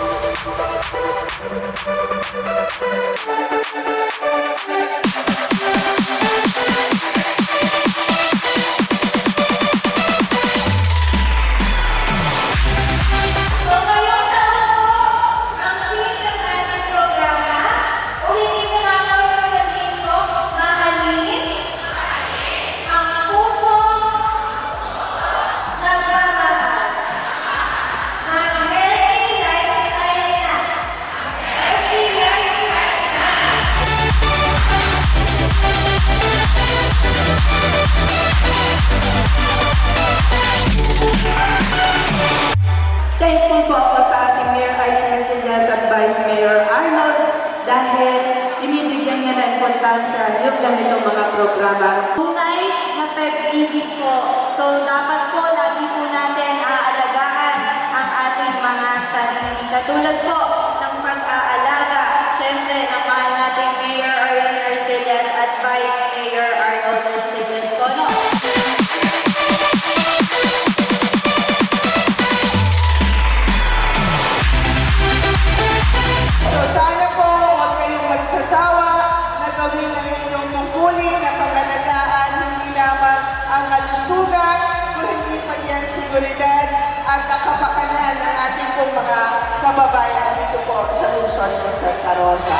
Thank you. Thankful po ako sa ating Mayor Arlene Arcelias at Vice Mayor Arnold dahil binibigyan niya ng importansya yung ganitong mga programa. Tunay na pag-ibig po. So, dapat po lagi po natin aalagaan ang ating mga sarili. Katulad po ng pag-aalaga, syempre, ng mahal nating Mayor Arlene Arcelias at Vice Mayor Arnold Arcelias po. At kapakanan ng ating pong mga kababayan dito po sa Luzon at Santa Rosa.